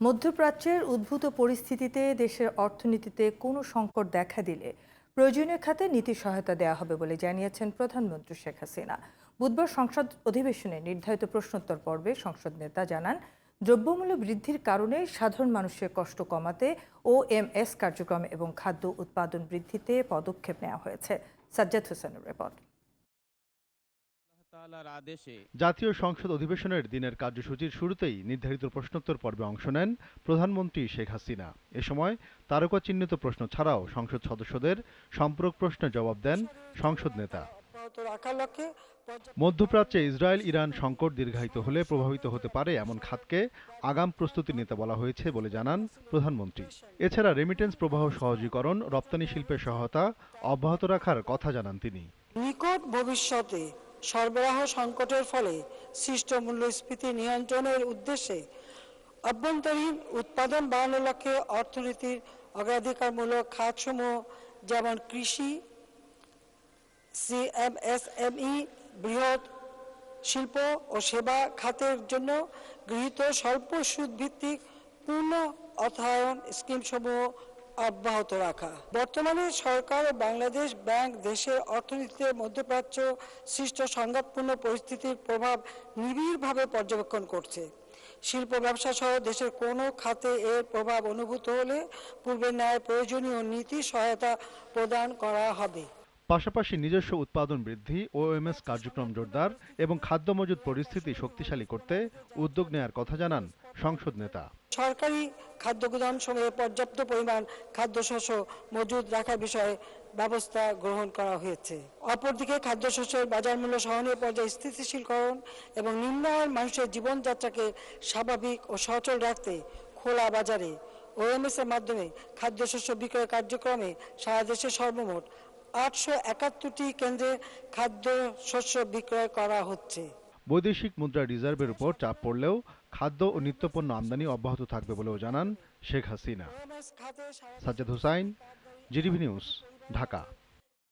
মধ্যপ্রাচ্যের উদ্ভূত পরিস্থিতিতে দেশের অর্থনীতিতে কোনো সংকট দেখা দিলে প্রয়োজনীয় খাতে নীতি সহায়তা দেওয়া হবে বলে জানিয়েছেন প্রধানমন্ত্রী শেখ হাসিনা। বুধবার সংসদ অধিবেশনে নির্ধারিত প্রশ্নোত্তর পর্বে সংসদ নেতা জানান, দ্রব্যমূল্য বৃদ্ধির কারণে সাধারণ মানুষের কষ্ট কমাতে ও এম এস কার্যক্রম এবং খাদ্য উৎপাদন বৃদ্ধিতে পদক্ষেপ নেওয়া হয়েছে। সাজ্জাদ হোসেনের রিপোর্ট। জাতীয় সংসদ অধিবেশনের দিনের কার্যসূচির শুরুতেই নির্ধারিত প্রশ্নোত্তর পর্বে অংশ নেন প্রধানমন্ত্রী শেখ হাসিনা। এ সময় তারকা চিহ্নিত প্রশ্ন ছাড়াও সংসদ সদস্যদের সম্পূরক প্রশ্নের জবাব দেন সংসদ নেতা। মধ্যপ্রাচ্যে ইসরায়েল ইরান সংকট দীর্ঘায়িত হলে প্রভাবিত হতে পারে এমন খাতকে আগাম প্রস্তুতি নিতে বলা হয়েছে বলে জানান প্রধানমন্ত্রী। এছাড়া রেমিটেন্স প্রবাহ সহজীকরণ রপ্তানি শিল্পের সহায়তা অব্যাহত রাখার কথা জানান তিনি। নিকট ভবিষ্যতে সরবরাহ সংকটের ফলে সৃষ্ট মূল্যস্ফীতি নিয়ন্ত্রণের উদ্দেশ্যে অভ্যন্তরীণ উৎপাদন বাড়ানোর লক্ষ্যে অর্থনীতির অগ্রাধিকারমূলক খাতসমূহ যেমন কৃষি সিএমএসএমই বৃহৎ শিল্প ও সেবা খাতের জন্য গৃহীত স্বল্প সুদ ভিত্তিক পূর্ণ অর্থায়ন স্কিমসমূহ অব্যাহত রাখা। বর্তমানে সরকার ও বাংলাদেশ ব্যাংক দেশের অর্থনীতিতে মধ্যপ্রাচ্য সৃষ্ট সংঘাতপূর্ণ পরিস্থিতির প্রভাব নিবিড়ভাবে পর্যবেক্ষণ করছে। শিল্প ব্যবসা সহ দেশের কোনো খাতে এর প্রভাব অনুভূত হলে পূর্বের ন্যায় প্রয়োজনীয় নীতি সহায়তা প্রদান করা হবে। পাশাপাশি নিজস্ব উৎপাদন বৃদ্ধি ও এমএস কার্যক্রম জোরদার এবং খাদ্য মজুদ পরিস্থিতি শক্তিশালী করতে উদ্যোগ নেয়ার কথা জানান সংসদ নেতা। সরকারি খাদ্য গুদাম সময়ে পর্যাপ্ত পরিমাণ খাদ্যশস্য মজুদ রাখার বিষয়ে ব্যবস্থা গ্রহণ করা হয়েছে। অপরদিকে খাদ্যশস্যের বাজার মূল্য সহনীয় পর্যায়ে স্থিতিশীলকরণ এবং নিম্ন আয়ের মানুষের জীবনযাত্রাকে স্বাভাবিক ও সচল রাখতে খোলা বাজারে ওএমএস এর মাধ্যমে খাদ্যশস্য বিক্রয় কার্যক্রমে সারা দেশে সর্বমোট আটশো একাত্তরটি কেন্দ্রে খাদ্যশস্য বিক্রয় করা হচ্ছে। বৈদেশিক মুদ্রা রিজার্ভের উপর চাপ পড়লেও খাদ্য ও নিত্যপণ্য আমদানি অব্যাহত থাকবে বলেও জানান Sheikh Hasina. Sajjad Hussain GDV news Dhaka.